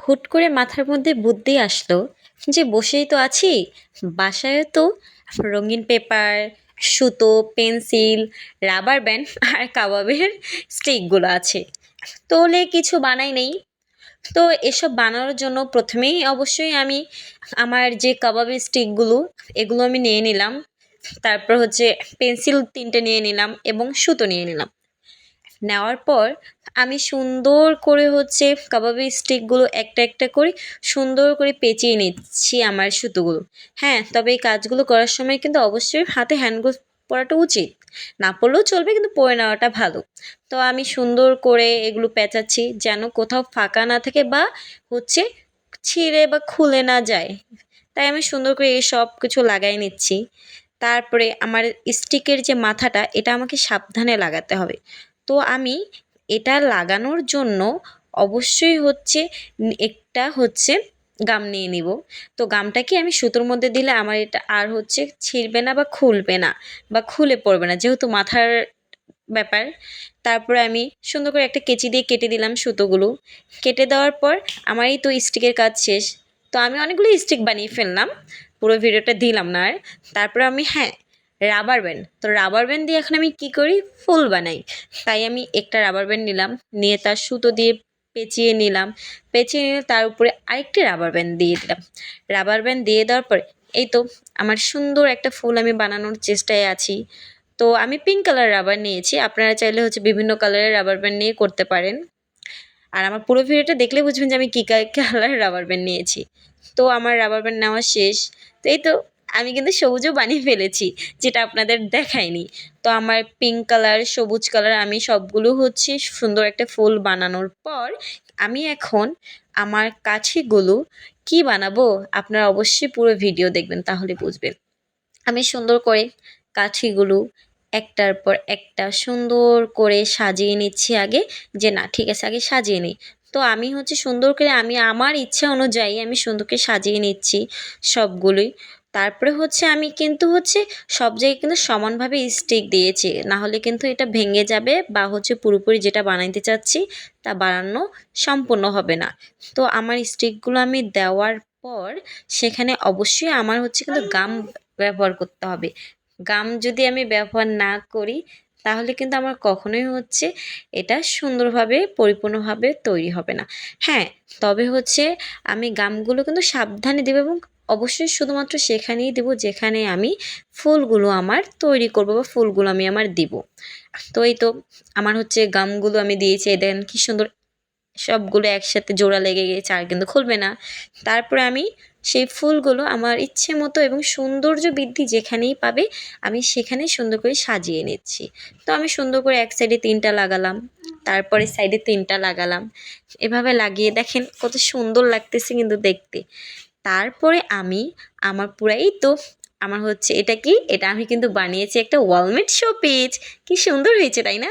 হুট করে মাথার মধ্যে বুদ্ধি আসলো যে বসেই তো আছি বাসায় তো রঙিন পেপার, সুতো, পেন্সিল, রাবার ব্যান্ড আর কাবাবের স্টিকগুলো আছে। তোলে কিছু বানাই নেই। তো এসব বানানোর জন্য প্রথমেই অবশ্যই আমি আমার যে কাবাবের স্টিকগুলো, এগুলো আমি নিয়ে নিলাম। তারপর হচ্ছে পেন্সিল তিনটে নিয়ে নিলাম এবং সুতো নিয়ে নিলাম। নেওয়ার পর আমি সুন্দর করে হচ্ছে কাবাবের স্টিকগুলো একটা একটা করে সুন্দর করে পেঁচিয়ে নিচ্ছি আমার সুতোগুলো। হ্যাঁ তবে এই কাজগুলো করার সময় কিন্তু অবশ্যই হাতে হ্যান্ড গ্লোভস পরাটা উচিত। না পরলেও চলবে, কিন্তু পরে নেওয়াটা ভালো। তো আমি সুন্দর করে এগুলো পেঁচাচ্ছি যেন কোথাও ফাঁকা না থাকে বা হচ্ছে ছিঁড়ে বা খুলে না যায়। তাই আমি সুন্দর করে এই সব কিছু লাগাই নিচ্ছি। তারপরে আমার স্টিকের যে মাথাটা, এটা আমাকে সাবধানে লাগাতে হবে। তো আমি এটা লাগানোর জন্য অবশ্যই হচ্ছে একটা হচ্ছে গাম নিয়ে নিব। তো গামটাকে আমি সুতোর মধ্যে দিলে আমার এটা আর হচ্ছে ছিঁড়বে না বা খুলবে না বা খুলে পড়বে না যেহেতু মাথার ব্যাপার। তারপরে আমি সুন্দর করে একটা কেচি দিয়ে কেটে দিলাম সুতোগুলো। কেটে দেওয়ার পর আমার এই তো স্টিকের কাজ শেষ। তো আমি অনেকগুলো স্টিক বানিয়ে ফেললাম। পুরো ভিডিওটা দিলাম না আর। তারপরে আমি হ্যাঁ রাবার ব্যান্ড তো রাবার ব্যান্ড দিয়ে এখন আমি কী করি? ফুল বানাই। তাই আমি একটা রাবার ব্যান্ড নিলাম, নিয়ে তার সুতো দিয়ে পেঁচিয়ে নিলাম। পেঁচিয়ে নিয়ে তার উপরে আরেকটি রাবার ব্যান্ড দিয়ে দিলাম। রাবার ব্যান্ড দিয়ে দেওয়ার পরে এই তো আমার সুন্দর একটা ফুল আমি বানানোর চেষ্টায় আছি। তো আমি পিঙ্ক কালার রাবার নিয়েছি। আপনারা চাইলে হচ্ছে বিভিন্ন কালারের রাবার ব্যান্ড নিয়ে করতে পারেন। আর আমার পুরো ভিডিওটা দেখলে বুঝবেন যে আমি কী কালার রাবার ব্যান্ড নিয়েছি। তো আমার রাবার ব্যান্ড নেওয়া শেষ। তো এই তো আমি কিন্তু সবুজও বানিয়ে ফেলেছি, যেটা আপনাদের দেখায়নি। তো আমার পিঙ্ক কালার সবুজ কালার আমি সবগুলো হচ্ছে সুন্দর একটা ফুল বানানোর পর আমি এখন আমার কাছিগুলো কি বানাবো আপনারা অবশ্যই পুরো ভিডিও দেখবেন, তাহলে বুঝবেন। আমি সুন্দর করে কাঠিগুলো একটার পর একটা সুন্দর করে সাজিয়ে নিচ্ছি আগে, যে না, ঠিক আছে, আগে সাজিয়ে নিই। তো আমি হচ্ছে সুন্দর করে, আমি আমার ইচ্ছা অনুযায়ী আমি সুন্দর করে সাজিয়ে নিচ্ছি সবগুলোই। তারপরে হচ্ছে আমি কিন্তু হচ্ছে সব জায়গায় কিন্তু সমানভাবে স্টিক দিয়েছি। না হলে কিন্তু এটা ভেঙে যাবে বা হচ্ছে পুরোপুরি যেটা বানাইতে চাচ্ছি তা বানানো সম্পূর্ণ হবে না। তো আমার স্টিকগুলো আমি দেওয়ার পর সেখানে অবশ্যই আমার হচ্ছে কিন্তু গাম ব্যবহার করতে হবে। গাম যদি আমি ব্যবহার না করি তাহলে কিন্তু আমার কখনোই হচ্ছে এটা সুন্দরভাবে পরিপূর্ণভাবে তৈরি হবে না। হ্যাঁ তবে হচ্ছে আমি গামগুলো কিন্তু সাবধানে দেবো এবং অবশ্যই শুধুমাত্র সেখানেই দেবো, যেখানে আমি ফুলগুলো আমার তৈরি করব বা ফুলগুলো আমি আমার দিব। তো এই তো, আমার হচ্ছে গামগুলো আমি দিয়েছি দেখেন কী সুন্দর সবগুলো একসাথে জোড়া লেগে গেছে, আর কিন্তু খুলবে না। তারপরে আমি সেই ফুলগুলো আমার ইচ্ছে মতো এবং সৌন্দর্য বৃদ্ধি যেখানেই পাবে, আমি সেখানে সুন্দর করে সাজিয়ে নিচ্ছি। তো আমি সুন্দর করে এক সাইডে তিনটা লাগালাম, তারপরে সাইডে তিনটা লাগালাম। এভাবে লাগিয়ে দেখেন কত সুন্দর লাগতেছে কিন্তু দেখতে। তারপরে আমি আমার পুরাই তো আমার হচ্ছে, এটা কি? এটা আমি কিন্তু বানিয়েছি একটা ওয়ালমেট শো পেজ কি সুন্দর হয়েছে, তাই না?